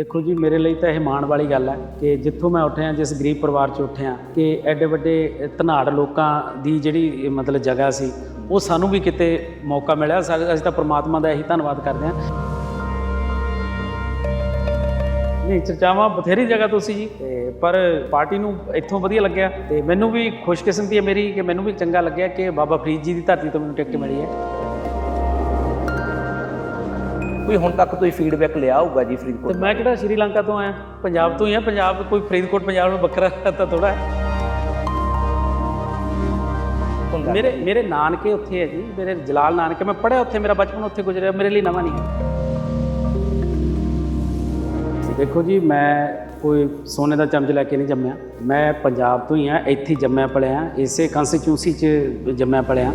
ਦੇਖੋ ਜੀ, ਮੇਰੇ ਲਈ ਤਾਂ ਇਹ ਮਾਣ ਵਾਲੀ ਗੱਲ ਹੈ ਕਿ ਜਿੱਥੋਂ ਮੈਂ ਉੱਠਿਆ, ਜਿਸ ਗਰੀਬ ਪਰਿਵਾਰ 'ਚ ਉੱਠਿਆ, ਕਿ ਐਡੇ ਵੱਡੇ ਧਨਾੜ ਲੋਕਾਂ ਦੀ ਜਿਹੜੀ ਮਤਲਬ ਜਗ੍ਹਾ ਸੀ, ਉਹ ਸਾਨੂੰ ਵੀ ਕਿਤੇ ਮੌਕਾ ਮਿਲਿਆ। ਅਸੀਂ ਤਾਂ ਪ੍ਰਮਾਤਮਾ ਦਾ ਇਹੀ ਧੰਨਵਾਦ ਕਰਦੇ ਹਾਂ। ਨਹੀਂ, ਚਰਚਾਵਾਂ ਬਥੇਰੀ ਜਗ੍ਹਾ ਤੋਂ ਸੀ ਜੀ, ਤੇ ਪਰ ਪਾਰਟੀ ਨੂੰ ਇੱਥੋਂ ਵਧੀਆ ਲੱਗਿਆ, ਤੇ ਮੈਨੂੰ ਵੀ ਖੁਸ਼ਕਿਸਮਤੀ ਹੈ ਮੇਰੀ ਕਿ ਮੈਨੂੰ ਵੀ ਚੰਗਾ ਲੱਗਿਆ ਕਿ ਬਾਬਾ ਫਰੀਦ ਜੀ ਦੀ ਧਰਤੀ ਤੋਂ ਮੈਨੂੰ ਟਿਕਟ ਮਿਲੀ ਹੈ। ਕੋਈ ਹੁਣ ਤੱਕ ਤੁਸੀਂ ਫੀਡਬੈਕ ਲਿਆ ਹੋਊਗਾ ਜੀ ਤੇ ਫਰੀਦਕੋਟ ਮੈਂ ਕਿਹੜਾ ਸ਼੍ਰੀਲੰਕਾ ਤੋਂ ਆਇਆ? ਪੰਜਾਬ ਤੋਂ ਹੀ ਆ ਪੰਜਾਬ ਕੋਈ ਫਰੀਦਕੋਟ ਪੰਜਾਬ ਨੂੰ ਵੱਖਰਾ ਤਾਂ ਥੋੜਾ ਮੇਰੇ ਮੇਰੇ ਨਾਨਕੇ ਉੱਥੇ ਹੈ ਜੀ ਮੇਰੇ ਜਲਾਲ ਨਾਨਕੇ। ਮੈਂ ਪੜਿਆ ਉੱਥੇ ਮੇਰਾ ਬਚਪਨ ਉੱਥੇ ਗੁਜ਼ਰਿਆ ਮੇਰੇ ਲਈ ਨਵਾਂ ਨਹੀਂ ਹੈ। ਦੇਖੋ ਜੀ ਮੈਂ ਕੋਈ ਸੋਨੇ ਦਾ ਚਮਚ ਲੈ ਕੇ ਨਹੀਂ ਜੰਮਿਆ। ਮੈਂ ਪੰਜਾਬ ਤੋਂ ਹੀ ਆ ਇੱਥੇ ਜੰਮਿਆ ਪਲਿਆ ਇਸੇ ਕੰਸਟੀਚੂਸੀ 'ਚ ਜੰਮਿਆ ਪਲਿਆ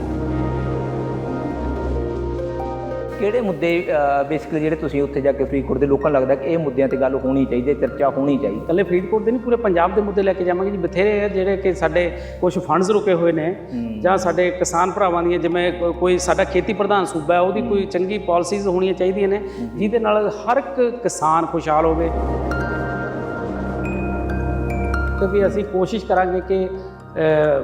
ਕਿਹੜੇ ਮੁੱਦੇ ਬੇਸਿਕਲੀ ਜਿਹੜੇ ਤੁਸੀਂ ਉੱਥੇ ਜਾ ਕੇ ਫਰੀਦਕੋਟ ਦੇ ਲੋਕਾਂ ਨੂੰ ਲੱਗਦਾ ਕਿ ਇਹ ਮੁੱਦਿਆਂ ਤੇ ਗੱਲ ਹੋਣੀ ਚਾਹੀਦੀ ਹੈ ਚਰਚਾ ਹੋਣੀ ਚਾਹੀਦੀ? ਇਕੱਲੇ ਫਰੀਦਕੋਟ ਦੇ ਨਹੀਂ ਪੂਰੇ ਪੰਜਾਬ ਦੇ ਮੁੱਦੇ ਲੈ ਕੇ ਜਾਵਾਂਗੇ ਜੀ। ਬਥੇਰੇ ਆ ਜਿਹੜੇ ਕਿ ਸਾਡੇ ਕੁਝ ਫੰਡਸ ਰੁਕੇ ਹੋਏ ਨੇ ਜਾਂ ਸਾਡੇ ਕਿਸਾਨ ਭਰਾਵਾਂ ਦੀਆਂ ਜਿਵੇਂ ਕੋਈ ਸਾਡਾ ਖੇਤੀ ਪ੍ਰਧਾਨ ਸੂਬਾ ਹੈ। ਉਹਦੀ ਕੋਈ ਚੰਗੀ ਪਾਲਿਸੀਜ਼ ਹੋਣੀਆਂ ਚਾਹੀਦੀਆਂ ਨੇ ਜਿਹਦੇ ਨਾਲ ਹਰ ਇੱਕ ਕਿਸਾਨ ਖੁਸ਼ਹਾਲ ਹੋਵੇ। ਕਿਉਂਕਿ ਅਸੀਂ ਕੋਸ਼ਿਸ਼ ਕਰਾਂਗੇ ਕਿ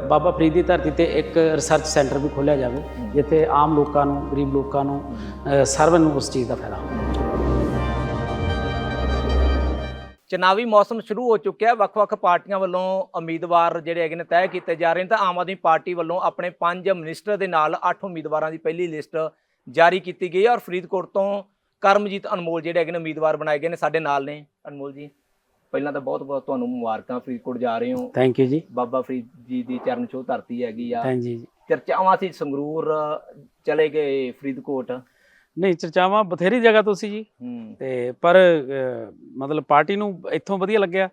ਬਾਬਾ ਫਰੀਦ ਦੀ ਧਰਤੀ ਤੇ ਇੱਕ ਰਿਸਰਚ ਸੈਂਟਰ ਵੀ ਖੋਲ੍ਹਿਆ ਜਾਵੇ ਜਿੱਥੇ ਆਮ ਲੋਕਾਂ ਨੂੰ ਗਰੀਬ ਲੋਕਾਂ ਨੂੰ ਅ, ਸਰਵਨ ਨੂੰ ਉਸ ਚੀਜ਼ ਦਾ ਫਾਇਦਾ ਹੋਵੇ। ਚੁਣਾਵੀ ਮੌਸਮ ਸ਼ੁਰੂ ਹੋ ਚੁੱਕਿਆ ਵੱਖ-ਵੱਖ ਪਾਰਟੀਆਂ ਵੱਲੋਂ ਉਮੀਦਵਾਰ ਜਿਹੜੇ ਹੈਗੇ ਨੇ ਤੈਅ ਕੀਤੇ ਜਾ ਰਹੇ ਨੇ ਤਾਂ ਆਮ ਆਦਮੀ ਪਾਰਟੀ ਵੱਲੋਂ ਆਪਣੇ ਪੰਜ ਮਿਨਿਸਟਰ ਦੇ ਨਾਲ ਅੱਠ ਉਮੀਦਵਾਰਾਂ ਦੀ ਪਹਿਲੀ ਲਿਸਟ ਜਾਰੀ ਕੀਤੀ ਗਈ ਹੈ ਔਰ ਫਰੀਦਕੋਟ ਤੋਂ ਕਰਮਜੀਤ ਅਨਮੋਲ ਜਿਹੜੇ ਹੈਗੇ ਨੇ ਉਮੀਦਵਾਰ ਬਣਾਏ ਗਏ ਨੇ ਸਾਡੇ ਨਾਲ ਨੇ ਅਨਮੋਲ ਜੀ। ਪਹਿਲਾਂ ਤਾਂ ਬਹੁਤ-ਬਹੁਤ ਤੁਹਾਨੂੰ ਮੁਬਾਰਕਾਂ ਫਰੀਦਕੋਟ ਜਾ ਰਹੇ ਹੋ। ਥੈਂਕ ਯੂ ਜੀ। ਬਾਬਾ ਫਰੀਦ ਜੀ ਦੀ ਚਰਨ ਛੋਹ ਧਰਤੀ ਹੈਗੀ ਆ। ਥੈਂਕ ਜੀ। ਚਰਚਾਵਾਂ ਸੀ ਸੰਗਰੂਰ ਚਲੇ ਗਏ ਫਰੀਦਕੋਟ। ਨਹੀਂ ਚਰਚਾਵਾਂ ਬਥੇਰੀ ਜਗ੍ਹਾ ਤੋਂ ਸੀ ਜੀ। ਤੇ ਪਰ ਮਤਲਬ ਪਾਰਟੀ ਨੂੰ ਇੱਥੋਂ ਵਧੀਆ ਲੱਗਿਆ।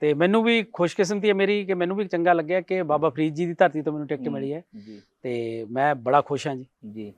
ਤੇ ਮੈਨੂੰ ਵੀ ਖੁਸ਼ਕਿਸਮਤੀ ਹੈ ਮੇਰੀ ਕਿ ਮੈਨੂੰ ਵੀ ਚੰਗਾ ਲੱਗਿਆ ਕਿ ਬਾਬਾ ਫਰੀਦ ਜੀ ਦੀ ਧਰਤੀ ਤੋਂ ਮੈਨੂੰ ਟਿਕਟ ਮਿਲੀ ਹੈ। ਤੇ ਮੈਂ ਬੜਾ ਖੁਸ਼ ਹਾਂ ਜੀ। ਜੀ।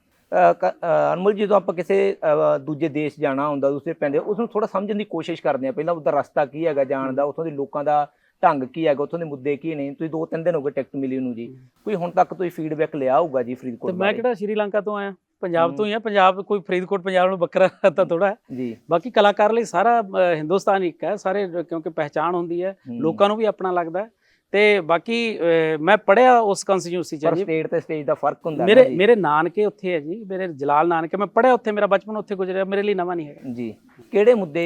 ਅਨਮੋਲ ਜੀ ਜਦੋਂ ਆਪਾਂ ਕਿਸੇ ਦੂਜੇ ਦੇਸ਼ ਜਾਣਾ ਹੁੰਦਾ ਦੂਸਰੇ ਪਿੰਡ ਉਸ ਨੂੰ ਥੋੜਾ ਸਮਝਣ ਦੀ ਕੋਸ਼ਿਸ਼ ਕਰਦੇ ਆ। ਪਹਿਲਾਂ ਉਹਦਾ ਰਸਤਾ ਕੀ ਹੈਗਾ ਜਾਣ ਦਾ ਉੱਥੋਂ ਦੇ ਲੋਕਾਂ ਦਾ ਢੰਗ ਕੀ ਹੈਗਾ ਉੱਥੋਂ ਦੇ ਮੁੱਦੇ ਕੀ ਨੇ। ਤੁਸੀਂ ਦੋ ਤਿੰਨ ਦਿਨ ਹੋ ਗਏ ਟਿਕਟ ਮਿਲੀ ਨੂੰ ਜੀ। ਕੋਈ ਹੁਣ ਤੱਕ ਤੁਸੀਂ ਫੀਡਬੈਕ ਲਿਆ ਹੋਊਗਾ ਜੀ ਤੇ ਫਰੀਦਕੋਟ ਮੈਂ ਬਾਰੇ? ਕਿਹੜਾ ਸ਼੍ਰੀਲੰਕਾ ਤੋਂ ਆਇਆ? ਪੰਜਾਬ ਤੋਂ ਹੀ। ਆ। ਪੰਜਾਬ ਕੋਈ ਫਰੀਦਕੋਟ ਪੰਜਾਬ ਨੂੰ ਵੱਖਰਾ ਤਾਂ ਥੋੜਾ ਹੈ। ਜੀ। ਬਾਕੀ ਕਲਾਕਾਰ ਲਈ ਸਾਰਾ ਹਿੰਦੁਸਤਾਨ ਇੱਕ ਹੈ। ਸਾਰੇ ਕਿਉਂਕਿ ਪਹਿਚਾਣ ਹੁੰਦੀ ਹੂੰ। ਲੋਕਾਂ ਨੂੰ ਵੀ ਆਪਣਾ ਲੱਗਦਾ ਹੈ। ਤੇ ਬਾਕੀ ਮੈਂ ਪੜਿਆ ਉਸ ਕੰਸਟੀਚੂਸੀ ਚ ਪਰ ਜੀ। ਸਟੇਟ ਤੇ ਸਟੇਜ ਦਾ ਫ਼ਰਕ ਹੁੰਦਾ ਮੇਰੇ ਮੇਰੇ ਨਾਨਕੇ ਉੱਥੇ ਹੈ ਜੀ ਮੇਰੇ ਜਲਾਲ ਨਾਨਕੇ ਮੈਂ ਪੜਿਆ ਉੱਥੇ ਮੇਰਾ ਬਚਪਨ ਉੱਥੇ ਗੁਜ਼ਰਿਆ ਮੇਰੇ ਲਈ ਨਵਾਂ ਨਹੀਂ ਹੈ ਜੀ। ਕਿਹੜੇ ਮੁੱਦੇ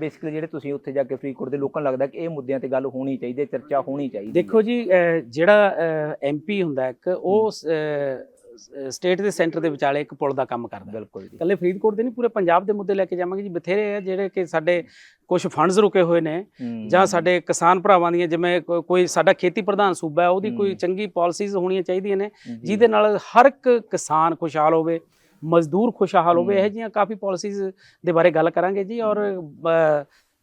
ਬੇਸਿਕਲੀ ਜਿਹੜੇ ਤੁਸੀਂ ਉੱਥੇ ਜਾ ਕੇ ਫਰੀਦਕੋਟ ਦੇ ਲੋਕਾਂ ਨੂੰ ਲੱਗਦਾ ਕਿ ਇਹ ਮੁੱਦਿਆਂ ਤੇ ਗੱਲ ਹੋਣੀ ਚਾਹੀਦੀ ਹੈ ਚਰਚਾ ਹੋਣੀ ਚਾਹੀਦੀ? ਦੇਖੋ ਜੀ ਜਿਹੜਾ ਐਮਪੀ ਹੁੰਦਾ ਇੱਕ ਉਹ ਸਟੇਟ ਦੇ ਸੈਂਟਰ ਦੇ ਵਿਚਾਲੇ ਇੱਕ ਪੁਲ ਦਾ ਕੰਮ ਕਰਦਾ ਬਿਲਕੁਲ ਜੀ ਇਕੱਲੇ ਫਰੀਦਕੋਟ ਦੇ ਨਹੀਂ ਪੂਰੇ ਪੰਜਾਬ ਦੇ ਮੁੱਦੇ ਲੈ ਕੇ ਜਾਵਾਂਗੇ ਜੀ ਬਥੇਰੇ ਆ ਜਿਹੜੇ ਕਿ ਸਾਡੇ ਕੁਝ ਫੰਡਸ ਰੁਕੇ ਹੋਏ ਨੇ। ਜਾਂ ਸਾਡੇ ਕਿਸਾਨ ਭਰਾਵਾਂ ਦੀਆਂ ਜਿਵੇਂ ਕੋਈ ਸਾਡਾ ਖੇਤੀ ਪ੍ਰਧਾਨ ਸੂਬਾ ਹੈ ਉਹਦੀ ਕੋਈ। ਚੰਗੀ ਪਾਲਿਸੀਜ਼ ਹੋਣੀਆਂ ਚਾਹੀਦੀਆਂ ਨੇ। ਜਿਹਦੇ ਨਾਲ ਹਰ ਇੱਕ ਕਿਸਾਨ ਖੁਸ਼ਹਾਲ ਹੋਵੇ ਮਜ਼ਦੂਰ ਖੁਸ਼ਹਾਲ ਹੋਵੇ। ਇਹ ਜਿਹੀਆਂ ਕਾਫੀ ਪਾਲਿਸੀਜ਼ ਦੇ ਬਾਰੇ ਗੱਲ ਕਰਾਂਗੇ ਜੀ ਔਰ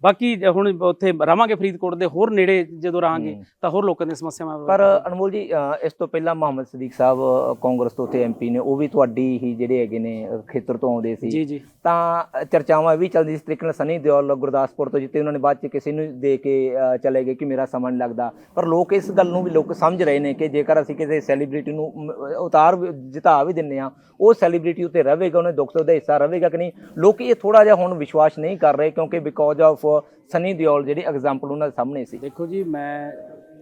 ਬਾਕੀ ਜੇ ਹੁਣ ਉੱਥੇ ਰਵਾਂਗੇ ਫਰੀਦਕੋਟ ਦੇ ਹੋਰ ਨੇੜੇ ਜਦੋਂ ਰਹਾਂਗੇ ਹੂੰ। ਤਾਂ ਹੋਰ ਲੋਕਾਂ ਦੀਆਂ ਸਮੱਸਿਆਵਾਂ ਪਰ ਅਨਮੋਲ ਜੀ ਅ, ਇਸ ਤੋਂ ਪਹਿਲਾਂ ਮੁਹੰਮਦ ਸਦੀਕ ਸਾਹਿਬ ਅ, ਕਾਂਗਰਸ ਤੋਂ ਉੱਥੇ ਐਮਪੀ ਨੇ ਉਹ ਵੀ ਤੁਹਾਡੀ ਹੀ ਜਿਹੜੇ ਹੈਗੇ ਨੇ ਅ, ਖੇਤਰ ਤੋਂ ਆਉਂਦੇ ਸੀ। ਜੀ ਜੀ। ਤਾਂ ਅ, ਚਰਚਾਵਾਂ ਇਹ ਵੀ ਚੱਲਦੀ ਸੀ ਤਰੀਕੇ ਨਾਲ ਸਨੀ ਦਿਓਲ ਗੁਰਦਾਸਪੁਰ ਤੋਂ ਜਿੱਤੇ ਉਹਨਾਂ ਨੇ ਬਾਅਦ ਚ ਕਿਸੇ ਨੂੰ ਦੇ ਕੇ ਅ, ਚਲੇ ਗਏ ਕਿ ਮੇਰਾ ਸਮਾਂ ਨਹੀਂ ਲੱਗਦਾ। ਪਰ ਲੋਕ ਇਸ ਗੱਲ ਨੂੰ ਵੀ ਲੋਕ ਸਮਝ ਰਹੇ ਨੇ ਕਿ ਜੇਕਰ ਅਸੀਂ ਕਿਸੇ ਸੈਲੀਬ੍ਰਿਟੀ ਨੂੰ ਮ, ਉਤਾਰ ਵੀ- ਜਿਤਾ ਵੀ ਦਿੰਨੇ ਆ ਉਹ ਸੈਲੀਬ੍ਰਿਟੀ ਉੱਤੇ ਰਹੇਗਾ ਉਹਨੇ ਦੁੱਖ ਸੁੱਖ ਦਾ ਹਿੱਸਾ ਰਹੇਗਾ ਕਿ ਨਹੀਂ? ਲੋਕ ਇਹ ਥੋੜਾ ਜਿਹਾ ਹੁਣ ਵਿਸ਼ਵਾਸ ਨਹੀਂ ਕਰ ਰਹੇ ਕਿਉਂਕਿ ਬਿਕੋਜ਼ ਆਫ ਸਨੀ ਦਿਓਲ ਜਿਹੜੀ ਐਗਜ਼ਾਮਪਲ ਉਹਨਾਂ ਦੇ ਸਾਹਮਣੇ ਸੀ। ਦੇਖੋ ਜੀ ਮੈਂ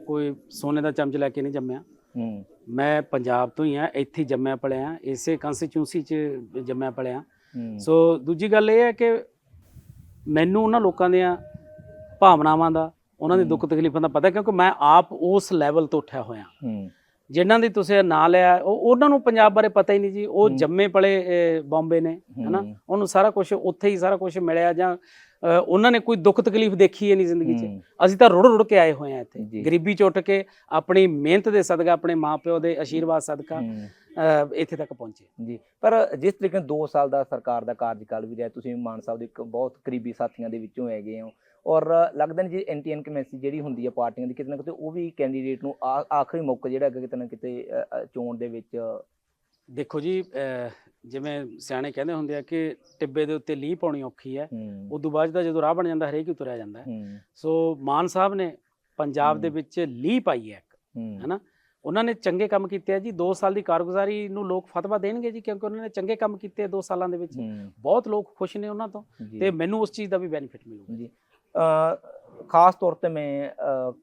ਕੋਈ ਸੋਨੇ ਦਾ ਚਮਚ ਲੈ ਕੇ ਨਹੀਂ ਜੰਮਿਆ। ਹੂੰ। ਮੈਂ ਪੰਜਾਬ ਤੋਂ ਹੀ ਆ ਇੱਥੇ ਜੰਮਿਆ ਪਲਿਆ ਇਸੇ ਕੰਸਟੀਚੂਸੀ 'ਚ ਜੰਮਿਆ ਪਲਿਆ ਸੋ ਦੂਜੀ ਗੱਲ ਇਹ ਹੈ ਕਿ ਮੈਨੂੰ ਉਹਨਾਂ ਲੋਕਾਂ ਦੀਆਂ ਭਾਵਨਾਵਾਂ ਦਾ ਉਹਨਾਂ ਦੇ ਦੁੱਖ ਤਕਲੀਫਾਂ ਦਾ ਪਤਾ ਕਿਉਂਕਿ ਮੈਂ ਆਪ ਉਸ ਲੈਵਲ ਤੋਂ ਉੱਠਿਆ ਹੋਇਆ ਹੂੰ। ਜਿਨ੍ਹਾਂ ਦੀ ਤੁਸੀਂ ਨਾਂ ਲਿਆ ਉਹ ਉਹਨਾਂ ਨੂੰ ਪੰਜਾਬ ਬਾਰੇ ਪਤਾ ਹੀ ਨਹੀਂ ਜੀ ਉਹ। ਜੰਮੇ ਪਲੇ ਬੰਬੇ ਨੇ ਹਨਾ। ਉਹਨੂੰ ਸਾਰਾ ਕੁਝ ਉੱਥੇ ਹੀ ਸਾਰਾ ਕੁਝ ਮਿਲਿਆ ਜਾਂ ਉਹਨਾਂ ਨੇ ਕੋਈ ਦੁੱਖ ਤਕਲੀਫ ਦੇਖੀ ਹੈ ਨਹੀਂ ਜ਼ਿੰਦਗੀ 'ਚ। ਅਸੀਂ ਤਾਂ ਰੁੜ ਰੁੜ ਕੇ ਆਏ ਹੋਏ ਆ ਇੱਥੇ। ਗਰੀਬੀ ਚ ਉੱਠ ਕੇ ਆਪਣੀ ਮਿਹਨਤ ਦੇ ਸਦਕਾ ਆਪਣੇ ਮਾਪਿਓ ਦੇ ਆਸ਼ੀਰਵਾਦ ਸਦਕਾ ਇੱਥੇ ਤੱਕ ਪਹੁੰਚੇ ਜੀ ਪਰ ਜਿਸ ਤਰੀਕੇ ਨਾਲ 2 ਸਾਲ ਦਾ ਸਰਕਾਰ ਦਾ ਕਾਰਜਕਾਲ ਵੀ ਰਿਹਾ ਤੁਸੀਂ ਮਾਨ ਸਾਹਿਬ ਦੇ ਇੱਕ ਬਹੁਤ ਕਰੀਬੀ ਸਾਥੀਆਂ ਦੇ ਵਿੱਚੋਂ ਹੈਗੇ ਹੋ ਔਰ ਲੱਗਦਾ ਨਹੀਂ ਜੀ ਐਂਟੀ ਇਨਕਮੈਂਸੀ ਜਿਹੜੀ ਹੁੰਦੀ ਹੈ ਪਾਰਟੀਆਂ ਦੀ ਕਿਤੇ ਨਾ ਕਿਤੇ ਉਹ ਵੀ ਕੈਂਡੀਡੇਟ ਨੂੰ ਆਖਰੀ ਮੌਕਾ ਜਿਹੜਾ ਹੈਗਾ ਕਿਤੇ ਨਾ ਕਿਤੇ ਚੋਣ ਦੇ ਵਿੱਚ। ਦੇਖੋ ਜੀ ਜਿਵੇਂ ਸਿਆਣੇ ਕਹਿੰਦੇ ਹੁੰਦੇ ਆ ਕਿ ਟਿੱਬੇ ਦੇ ਉੱਤੇ ਲੀਹ ਪਾਉਣੀ ਔਖੀ ਹੈ ਹੂੰ। ਉਦੋਂ ਬਾਅਦ ਦਾ ਜਦੋਂ ਰਾਹ ਬਣ ਜਾਂਦਾ ਹਰੇਕ ਹੀ ਤੁਰਿਆ ਜਾਂਦਾ ਸੋ ਮਾਨ ਸਾਹਿਬ ਨੇ ਪੰਜਾਬ ਦੇ। ਵਿੱਚ ਲੀਹ ਪਾਈ ਹੈ ਇੱਕ ਹੈਨਾ? ਉਹਨਾਂ ਨੇ ਚੰਗੇ ਕੰਮ ਕੀਤੇ ਆ ਜੀ 2 ਸਾਲ ਦੀ ਕਾਰਗੁਜ਼ਾਰੀ ਨੂੰ ਲੋਕ ਫਤਵਾ ਦੇਣਗੇ ਜੀ ਕਿਉਂਕਿ ਉਹਨਾਂ ਨੇ ਚੰਗੇ ਕੰਮ ਕੀਤੇ ਆ 2 ਸਾਲਾਂ ਦੇ ਵਿੱਚ। ਬਹੁਤ ਲੋਕ ਖੁਸ਼ ਨੇ ਉਹਨਾਂ ਤੋਂ ਤੇ ਮੈਨੂੰ ਉਸ ਚੀਜ਼ ਦਾ ਵੀ ਬੈਨੀਫਿਟ ਮਿਲੂਗਾ। ਜੀ। ਖਾਸ ਤੌਰ ਤੇ ਮੈਂ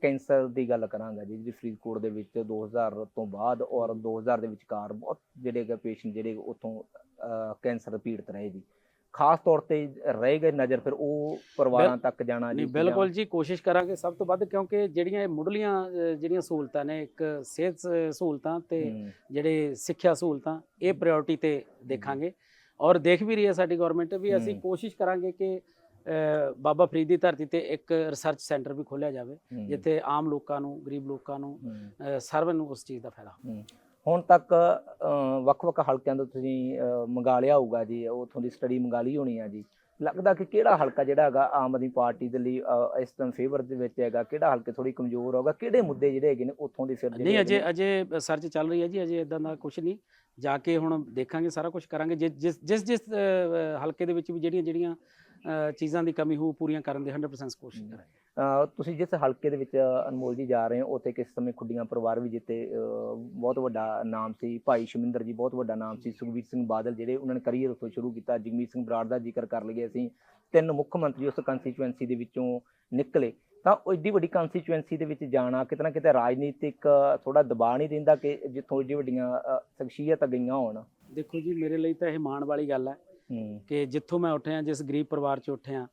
ਕੈਂਸਰ ਦੀ ਗੱਲ ਕਰਾਂਗਾ ਜੀ ਜਿਹੜੀ ਫਰੀਦਕੋਟ ਦੇ ਵਿੱਚ 2000 ਤੋਂ ਬਾਅਦ ਔਰ 2000 ਦੇ ਵਿਚਕਾਰ ਬਹੁਤ ਜਿਹੜੇ ਹੈਗੇ ਪੇਸ਼ੈਂਟ ਜਿਹੜੇ ਉਥੋਂ ਕੈਂਸਰ ਪੀੜਤ ਰਹੇ ਜੀ। ਖਾਸ ਤੌਰ ਤੇ ਰਹਿ ਗਏ ਨਜ਼ਰ ਫਿਰ ਉਹ ਪਰਿਵਾਰਾਂ ਤੱਕ ਜਾਣਾ ਜੀ ਬਿਲਕੁਲ ਜੀ ਕੋਸ਼ਿਸ਼ ਕਰਾਂਗੇ ਸਭ ਤੋਂ ਵੱਧ ਕਿਉਂਕਿ ਜਿਹੜੀਆਂ ਇਹ ਮੁੱਢਲੀਆਂ ਜਿਹੜੀਆਂ ਸਹੂਲਤਾਂ ਨੇ ਇੱਕ ਸਿਹਤ ਸਹੂਲਤਾਂ ਤੇ ਜਿਹੜੇ ਸਿੱਖਿਆ ਸਹੂਲਤਾਂ ਇਹ ਪ੍ਰਾਇੋਰਟੀ ਤੇ ਦੇਖਾਂਗੇ। ਔਰ ਦੇਖ ਵੀ ਰਹੀ ਹੈ ਸਾਡੀ ਗਵਰਨਮੈਂਟ ਵੀ ਅਸੀਂ। ਕੋਸ਼ਿਸ਼ ਕਰਾਂਗੇ ਕਿ ਬਾਬਾ ਫਰੀਦ ਦੀ ਧਰਤੀ ਤੇ ਇੱਕ ਰਿਸਰਚ ਸੈਂਟਰ ਵੀ ਖੋਲ੍ਹਿਆ ਜਾਵੇ ਜਿੱਥੇ ਆਮ ਲੋਕਾਂ ਨੂੰ ਗਰੀਬ ਲੋਕਾਂ ਨੂੰ ਸਾਰਿਆਂ ਨੂੰ ਉਸ ਚੀਜ਼ ਦਾ ਫਾਇਦਾ। ਹੁਣ ਤੱਕ ਵੱਖ-ਵੱਖ ਹਲਕਿਆਂ ਤੋਂ ਤੁਸੀਂ ਮੰਗਾ ਲਿਆ ਹੋਊਗਾ ਜੀ ਉਥੋਂ ਦੀ ਸਟੱਡੀ ਮੰਗਾ ਲਈ ਹੋਣੀ ਆ ਜੀ। ਲੱਗਦਾ ਕਿ ਕਿਹੜਾ ਹਲਕਾ ਜਿਹੜਾ ਹੈਗਾ ਆਮ ਆਦਮੀ ਪਾਰਟੀ ਦੇ ਲਈ ਇਸ ਟਾਈਮ ਫੇਵਰ ਦੇ ਵਿੱਚ ਹੈਗਾ ਕਿਹੜਾ ਹਲਕੇ ਥੋੜੀ ਕਮਜ਼ੋਰ ਹੋਗਾ ਕਿਹੜੇ ਮੁੱਦੇ ਜਿਹੜੇ ਹੈਗੇ ਨੇ ਉਥੋਂ ਦੇ ਫਿਰ ਨਹੀਂ ਅਜੇ ਅਜੇ ਸਰਚ ਚੱਲ ਰਹੀ ਹੈ ਜੀ ਅਜੇ ਇਦਾਂ ਦਾ ਕੁਝ ਨਹੀਂ। ਜਾ ਕੇ ਹੁਣ ਦੇਖਾਂਗੇ ਸਾਰਾ ਕੁਝ ਕਰਾਂਗੇ। ਜਿਸ ਜਿਸ ਜਿਸ ਹਲਕੇ ਦੇ ਵਿੱਚ ਵੀ ਜਿਹੜੀਆਂ ਜਿਹੜੀਆਂ ਚੀਜ਼ਾਂ ਦੀ ਕਮੀ ਹੋਊ ਪੂਰੀਆਂ ਕਰਨ ਦੀ 100% ਕੋਸ਼ਿਸ਼। ਕਰਾਂਗੇ। ਤੁਸੀਂ ਜਿਸ ਹਲਕੇ ਦੇ ਵਿੱਚ ਅਨਮੋਲ ਜੀ ਜਾ ਰਹੇ ਹੋ ਉੱਥੇ ਕਿਸ ਸਮੇਂ ਖੁੱਡੀਆਂ ਪਰਿਵਾਰ ਵੀ ਜਿੱਤੇ ਬਹੁਤ ਵੱਡਾ ਨਾਮ ਸੀ। ਭਾਈ ਸ਼ਮਿੰਦਰ ਜੀ ਬਹੁਤ ਵੱਡਾ ਨਾਮ ਸੀ। ਸੁਖਬੀਰ ਸਿੰਘ ਬਾਦਲ ਜਿਹੜੇ ਉਹਨਾਂ ਨੇ ਕਰੀਅਰ ਉੱਥੋਂ ਸ਼ੁਰੂ ਕੀਤਾ ਜਗਮੀਤ ਸਿੰਘ ਬਰਾੜ ਦਾ ਜ਼ਿਕਰ ਕਰ ਲਈਏ ਅਸੀਂ। ਤਿੰਨ ਮੁੱਖ ਮੰਤਰੀ ਉਸ ਕੰਸਟੀਚੁਐਂਸੀ ਦੇ ਵਿੱਚੋਂ ਨਿਕਲੇ। ਤਾਂ ਉਹ ਏਡੀ ਵੱਡੀ ਕੰਸਟੀਚੁਐਂਸੀ ਦੇ ਵਿੱਚ ਜਾਣਾ ਕਿਤੇ ਨਾ ਕਿਤੇ ਰਾਜਨੀਤਿਕ ਥੋੜਾ ਦਬਾਅ ਨਹੀਂ ਰਹਿੰਦਾ ਕਿ ਜਿੱਥੋਂ ਏਡੀ ਵੱਡੀਆਂ ਸ਼ਖਸੀਅਤਾਂ ਗਈਆਂ ਹੋਣ। ਦੇਖੋ ਜੀ ਮੇਰੇ ਲਈ ਤਾਂ ਇਹ ਮਾਣ ਵਾਲੀ ਗੱਲ ਹੂੰ ਕਿ ਜਿੱਥੋਂ ਮੈਂ ਉੱਠਿਆ ਜਿਸ ਗਰੀਬ ਪਰਿਵਾਰ 'ਚ ਉੱਠਿਆ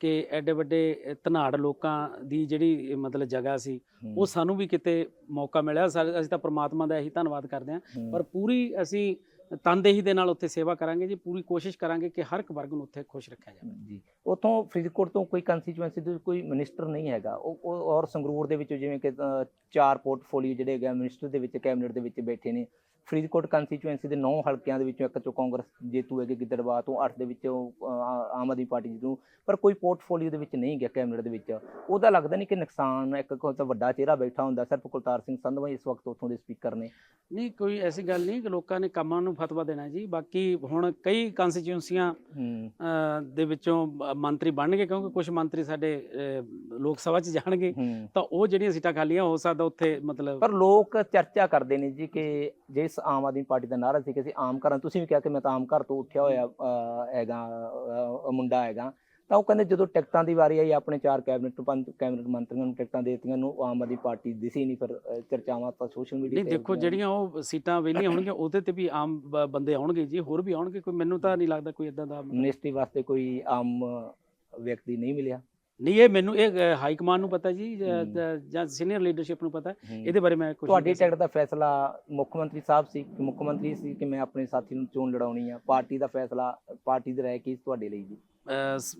ਕਿ ਐਡੇ ਵੱਡੇ ਧਨਾੜ ਲੋਕਾਂ ਦੀ ਜਿਹੜੀ ਮਤਲਬ ਜਗ੍ਹਾ ਸੀ ਉਹ ਸਾਨੂੰ ਵੀ ਕਿਤੇ ਮੌਕਾ ਮਿਲਿਆ। ਅਸੀਂ ਤਾਂ ਪ੍ਰਮਾਤਮਾ ਦਾ ਇਹੀ ਧੰਨਵਾਦ ਕਰਦੇ ਹੂੰ, ਪਰ ਪੂਰੀ ਅਸੀਂ ਤਨਦੇਹੀ ਦੇ ਨਾਲ ਉੱਥੇ ਸੇਵਾ ਕਰਾਂਗੇ ਜੀ ਪੂਰੀ ਕੋਸ਼ਿਸ਼ ਕਰਾਂਗੇ ਕਿ ਹਰ ਇੱਕ ਵਰਗ ਨੂੰ ਉੱਥੇ ਖੁਸ਼ ਰੱਖਿਆ ਜਾਵੇ। ਜੀ ਉਥੋਂ ਫਰੀਦਕੋਟ ਤੋਂ ਕੋਈ ਕੰਸਟੀਚੁਐਂਸੀ ਦੇ ਕੋਈ ਮਿਨਿਸਟਰ ਨਹੀਂ ਹੈਗਾ। ਉਹ ਔਰ ਸੰਗਰੂਰ ਦੇ ਵਿੱਚ ਜਿਵੇਂ ਕਿ ਚਾਰ ਪੋਰਟਫੋਲੀਓ ਜਿਹੜੇ ਹੈਗੇ ਮਿਨਿਸਟਰ ਦੇ ਵਿੱਚ ਕੈਬਨਿਟ ਦੇ ਵਿੱਚ ਬੈਠੇ ਨੇ। ਫਰੀਦਕੋਟ ਕੰਸਟੀਚੁਐਂਸੀ ਦੇ 9 ਹਲਕਿਆਂ ਦੇ ਵਿੱਚੋਂ ਇੱਕ ਚੋਂ ਕਾਂਗਰਸ ਜੇਤੂ ਹੈਗੇ ਗਿੱਦੜਬਾਹ ਤੋਂ 8 ਦੇ ਵਿੱਚੋਂ ਆਮ ਆਦਮੀ ਪਾਰਟੀ ਜੇਤੂ। ਪਰ ਕੋਈ ਪੋਰਟਫੋਲੀਓ ਦੇ ਵਿੱਚ ਨਹੀਂ ਗਿਆ ਕੈਬਨਿਟ ਦੇ ਵਿੱਚ। ਉਹਦਾ ਲੱਗਦਾ ਨਹੀਂ ਕਿ ਨੁਕਸਾਨ ਇੱਕ ਕੋਈ ਤਾਂ ਵੱਡਾ ਚਿਹਰਾ ਬੈਠਾ ਹੁੰਦਾ। ਸਿਰਫ ਕੁਲਤਾਰ ਸਿੰਘ ਸੰਧਵਾ ਇਸ ਵਕਤ ਉੱਥੋਂ ਦੇ ਸਪੀਕਰ ਨੇ। ਨਹੀਂ ਕੋਈ ਐਸੀ ਗੱਲ ਨਹੀਂ ਕਿ ਲੋਕਾਂ ਨੇ ਕੰਮਾਂ ਨੂੰ ਫਤਵਾ ਦੇਣਾ ਜੀ। ਬਾਕੀ ਹੁਣ ਕਈ ਕੰਸਟੀਚੁਐਂਸੀਆਂ ਦੇ ਵਿੱਚੋਂ ਮੰਤਰੀ ਬਣਨਗੇ ਕਿਉਂਕਿ ਕੁਝ ਮੰਤਰੀ ਸਾਡੇ ਲੋਕ ਸਭਾ 'ਚ ਜਾਣਗੇ। ਤਾਂ ਉਹ ਜਿਹੜੀਆਂ ਸੀਟਾਂ ਖਾਲੀਆਂ ਹੋ ਸਕਦਾ ਉੱਥੇ ਮਤਲਬ ਪਰ ਲੋਕ ਚਰਚਾ ਕਰਦੇ ਨੇ ਜੀ ਕਿ ਜਿਸ ਆਮ ਆਦਮੀ ਪਾਰਟੀ ਦਾ ਨਾਰਾ ਸੀ ਕਿ ਅਸੀਂ ਆਮ ਘਰਾਂ ਤੁਸੀਂ ਵੀ ਕਿਹਾ ਕਿ ਮੈਂ ਤਾਂ ਆਮ ਘਰ ਤੋਂ ਉੱਠਿਆ ਹੋਇਆ ਹੈਗਾ ਮੁੰਡਾ ਹੈਗਾ। ਤਾਂ ਉਹ ਕਹਿੰਦੇ ਜਦੋਂ ਟਿਕਟਾਂ ਦੀ ਵਾਰੀ ਆਈ ਆਪਣੇ ਚਾਰ ਕੈਬਨਿਟ ਪੰਜ ਕੈਬਨਿਟ ਮੰਤਰੀਆਂ ਨੂੰ ਟਿਕਟਾਂ ਦੇ ਦਿੱਤੀਆਂ ਨੂੰ ਆਮ ਆਦਮੀ ਪਾਰਟੀ ਦਿਸੀ ਨਹੀਂ ਫਿਰ ਚਰਚਾਵਾਂ ਤਾਂ ਸੋਸ਼ਲ ਮੀਡੀਆ ਨਹੀਂ ਦੇਖੋ ਜਿਹੜੀਆਂ ਉਹ ਸੀਟਾਂ ਵਿਹਲੀਆਂ ਹੋਣਗੀਆਂ ਉਹਦੇ ਤੇ ਵੀ ਆਮ ਬੰਦੇ ਆਉਣਗੇ ਜੀ ਹੋਰ ਵੀ ਆਉਣਗੇ ਕੋਈ ਮੈਨੂੰ ਤਾਂ ਨਹੀਂ ਲੱਗਦਾ ਕੋਈ ਇਦਾਂ ਦਾ ਮਿਨਿਸਟਰੀ ਵਾਸਤੇ ਕੋਈ ਆਮ ਵਿਅਕਤੀ ਨਹੀਂ ਮਿਲਿਆ। ਨਹੀਂ ਇਹ ਮੈਨੂੰ ਇਹ ਹਾਈ ਕਮਾਂਡ ਨੂੰ ਪਤਾ ਜੀ ਜਾਂ- ਸੀਨੀਅਰ ਲੀਡਰਸ਼ਿਪ ਨੂੰ ਪਤਾ। ਇਹਦੇ ਬਾਰੇ ਮੈਂ ਕੁਝ ਤੁਹਾਡੀ ਟਿਕਟ ਦਾ ਫੈਸਲਾ ਮੁੱਖ ਮੰਤਰੀ ਸਾਹਿਬ ਸੀ ਕਿ ਮੁੱਖ ਮੰਤਰੀ ਸੀ ਕਿ ਮੈਂ ਆਪਣੇ ਸਾਥੀ ਨੂੰ ਚੋਣ ਲੜਾਉਣੀ ਆ। ਪਾਰਟੀ ਦਾ ਫੈਸਲਾ ਪਾਰਟੀ ਦੀ ਰਾਏ ਕੀ ਤੁਹਾਡੇ ਲਈ ਜੀ?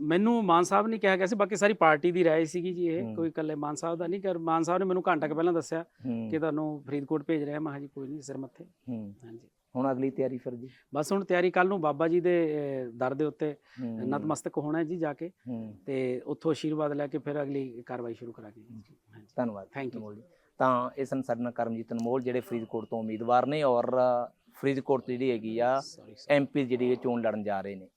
ਮੈਨੂੰ ਮਾਨ ਸਾਹਿਬ ਨੇ ਕਿਹਾ ਗਿਆ ਸੀ ਬਾਕੀ ਸਾਰੀ ਪਾਰਟੀ ਦੀ ਰਾਏ ਸੀਗੀ ਜੀ ਇਹ। ਕੋਈ ਇਕੱਲੇ ਮਾਨ ਸਾਹਿਬ ਦਾ ਨਹੀਂ ਕਰ ਮਾਨ ਸਾਹਿਬ ਨੇ ਮੈਨੂੰ ਘੰਟਾ ਕੁ ਪਹਿਲਾਂ ਦੱਸਿਆ ਕਿ ਤੁਹਾਨੂੰ ਫਰੀਦਕੋਟ ਭੇਜ ਰਿਹਾ। ਮੈਂ ਕਿਹਾ ਜੀ ਕੋਈ ਨਹੀਂ ਸਿਰ ਮੱਥੇ। ਹਾਂਜੀ। ਹੁਣ ਅਗਲੀ ਤਿਆਰੀ ਫਿਰ ਜੀ। ਬਸ ਹੁਣ ਤਿਆਰੀ ਕੱਲ ਨੂੰ ਬਾਬਾ ਜੀ ਦੇ ਦਰ ਦੇ ਉੱਤੇ। ਨਤਮਸਤਕ ਹੋਣਾ ਹੈ ਜੀ ਜਾ ਕੇ। ਤੇ ਉੱਥੋਂ ਆਸ਼ੀਰਵਾਦ ਲੈ ਕੇ ਫਿਰ ਅਗਲੀ ਕਾਰਵਾਈ ਸ਼ੁਰੂ ਕਰਾਂਗੇ ਧੰਨਵਾਦ. ਅਨਮੋਲ ਜੀ। ਤਾਂ ਇਹ ਸਨ ਸਾਡੇ ਨਾਲ ਕਰਮਜੀਤ ਅਨਮੋਲ ਜਿਹੜੇ ਫਰੀਦਕੋਟ ਤੋਂ ਉਮੀਦਵਾਰ ਨੇ ਔਰ ਫਰੀਦਕੋਟ ਜਿਹੜੀ ਹੈਗੀ ਆ ਐਮਪੀ ਜਿਹੜੀ ਚੋਣ ਲੜਨ ਜਾ ਰਹੇ ਨੇ।